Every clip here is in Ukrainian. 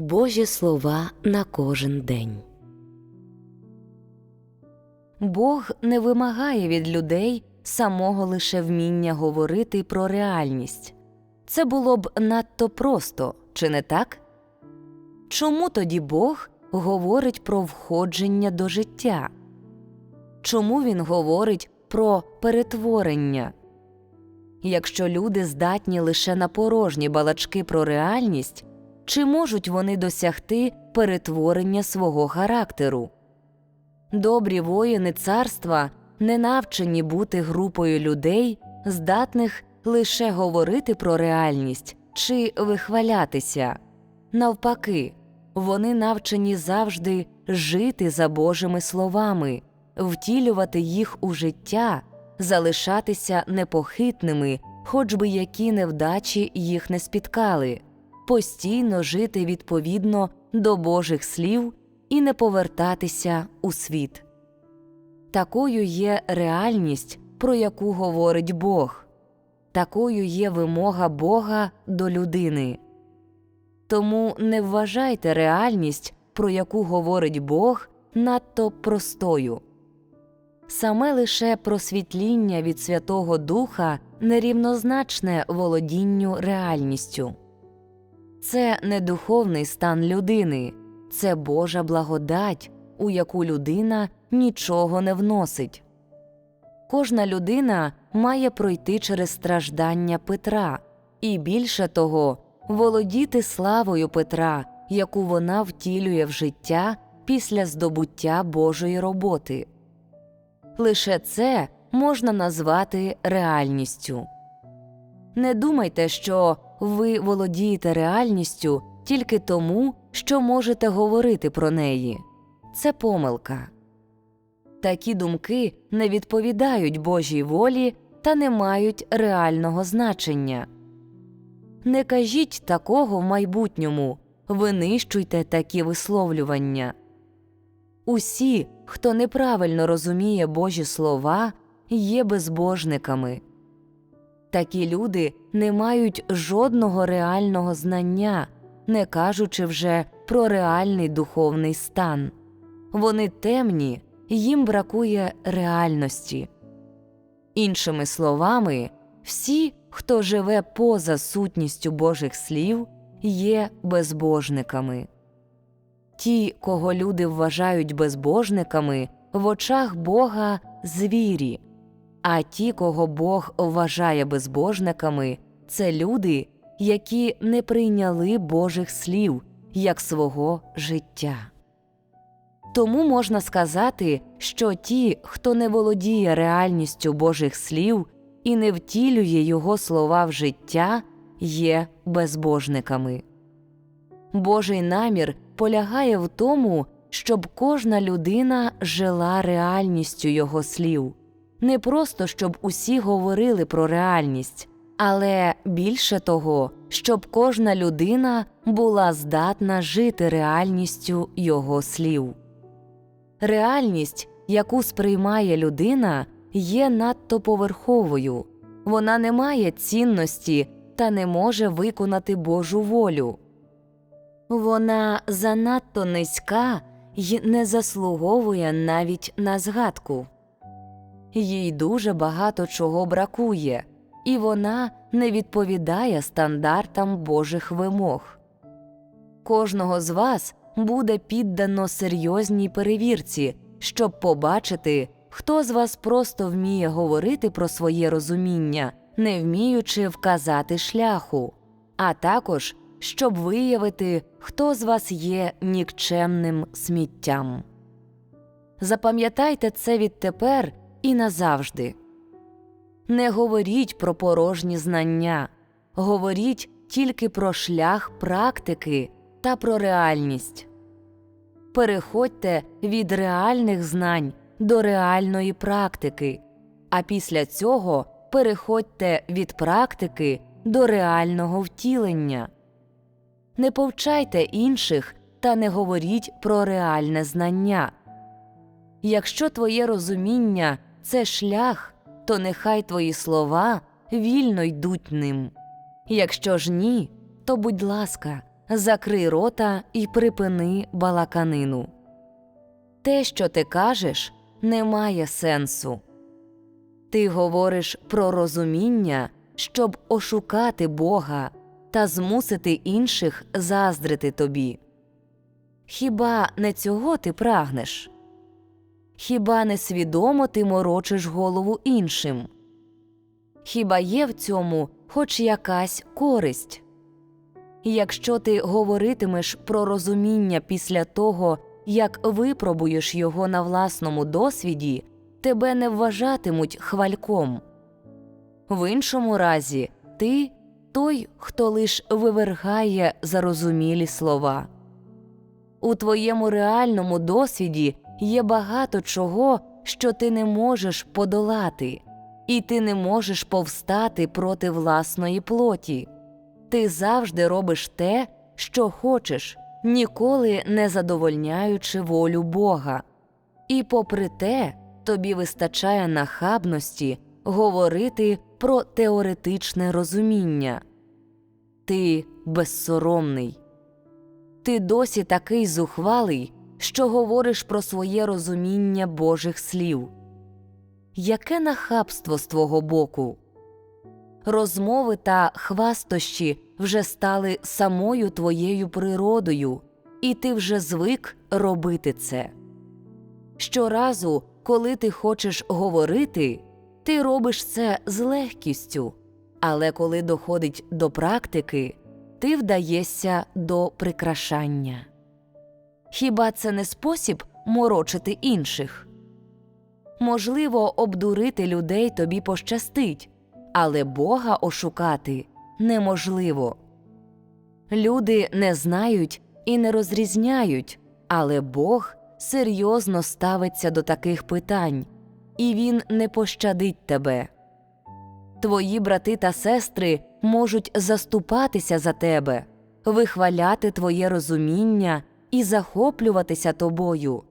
Божі слова на кожен день. Бог не вимагає від людей самого лише вміння говорити про реальність. Це було б надто просто, чи не так? Чому тоді Бог говорить про входження до життя? Чому він говорить про перетворення? Якщо люди здатні лише на порожні балачки про реальність, чи можуть вони досягти перетворення свого характеру? Добрі воїни царства не навчені бути групою людей, здатних лише говорити про реальність чи вихвалятися. Навпаки, вони навчені завжди жити за Божими словами, втілювати їх у життя, залишатися непохитними, хоч би які невдачі їх не спіткали, постійно жити відповідно до Божих слів і не повертатися у світ. Такою є реальність, про яку говорить Бог, такою є вимога Бога до людини. Тому не вважайте реальність, про яку говорить Бог, надто простою. Саме лише просвітління від Святого Духа нерівнозначне володінню реальністю. Це не духовний стан людини, це Божа благодать, у яку людина нічого не вносить. Кожна людина має пройти через страждання Петра і більше того, володіти славою Петра, яку вона втілює в життя після здобуття Божої роботи. Лише це можна назвати реальністю. Не думайте, що ви володієте реальністю тільки тому, що можете говорити про неї. Це помилка. Такі думки не відповідають Божій волі та не мають реального значення. Не кажіть такого в майбутньому, винищуйте такі висловлювання. Усі, хто неправильно розуміє Божі слова, є безбожниками. Такі люди не мають жодного реального знання, не кажучи вже про реальний духовний стан. Вони темні, їм бракує реальності. Іншими словами, всі, хто живе поза сутністю Божих слів, є безбожниками. Ті, кого люди вважають безбожниками, в очах Бога звірі, а ті, кого Бог вважає безбожниками, це люди, які не прийняли Божих слів як свого життя. Тому можна сказати, що ті, хто не володіє реальністю Божих слів і не втілює його слова в життя, є безбожниками. Божий намір полягає в тому, щоб кожна людина жила реальністю його слів, не просто щоб усі говорили про реальність, але більше того, щоб кожна людина була здатна жити реальністю його слів. Реальність, яку сприймає людина, є надто поверховою, вона не має цінності та не може виконати Божу волю. Вона занадто низька й не заслуговує навіть на згадку. Їй дуже багато чого бракує, і вона не відповідає стандартам Божих вимог. Кожного з вас буде піддано серйозній перевірці, щоб побачити, хто з вас просто вміє говорити про своє розуміння, не вміючи вказати шляху, а також щоб виявити, хто з вас є нікчемним сміттям. Запам'ятайте це відтепер і назавжди. Не говоріть про порожні знання, говоріть тільки про шлях практики та про реальність. Переходьте від реальних знань до реальної практики, а після цього переходьте від практики до реального втілення. Не повчайте інших та не говоріть про реальне знання. Якщо твоє розуміння це шлях, то нехай твої слова вільно йдуть ним. Якщо ж ні, то будь ласка, закрий рота і припини балаканину. Те, що ти кажеш, не має сенсу. Ти говориш про розуміння, щоб ошукати Бога та змусити інших заздрити тобі. Хіба не цього ти прагнеш? Хіба не свідомо ти морочиш голову іншим? Хіба є в цьому хоч якась користь? Якщо ти говоритимеш про розуміння після того, як випробуєш його на власному досвіді, тебе не вважатимуть хвальком. В іншому разі ти той, хто лиш вивергає зарозумілі слова. У твоєму реальному досвіді є багато чого, що ти не можеш подолати, і ти не можеш повстати проти власної плоті. Ти завжди робиш те, що хочеш, ніколи не задовольняючи волю Бога. І попри те, тобі вистачає нахабності говорити про теоретичне розуміння. Ти безсоромний. Ти досі такий зухвалий, що говориш про своє розуміння Божих слів. Яке нахабство з твого боку? Розмови та хвастощі вже стали самою твоєю природою, і ти вже звик робити це. Щоразу, коли ти хочеш говорити, ти робиш це з легкістю, але коли доходить до практики, ти вдаєшся до прикрашання. Хіба це не спосіб морочити інших? Можливо, обдурити людей тобі пощастить, але Бога ошукати неможливо. Люди не знають і не розрізняють, але Бог серйозно ставиться до таких питань, і Він не пощадить тебе. Твої брати та сестри можуть заступатися за тебе, вихваляти твоє розуміння і захоплюватися тобою.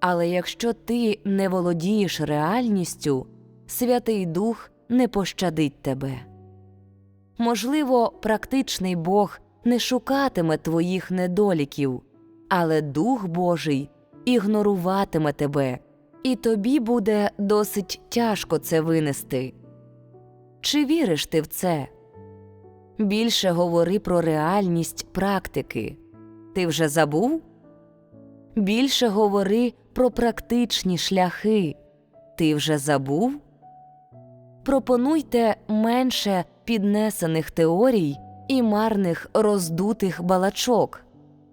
Але якщо ти не володієш реальністю, Святий Дух не пощадить тебе. Можливо, практичний Бог не шукатиме твоїх недоліків, але Дух Божий ігноруватиме тебе, і тобі буде досить тяжко це винести. Чи віриш ти в це? Більше говори про реальність практики. Ти вже забув? Більше говори про практичні шляхи. Ти вже забув? Пропонуйте менше піднесених теорій і марних роздутих балачок.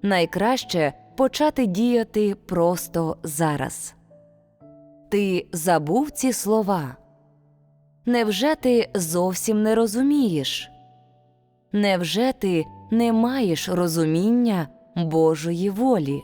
Найкраще почати діяти просто зараз. Ти забув ці слова? Невже ти зовсім не розумієш? Невже ти не маєш розуміння Божої волі?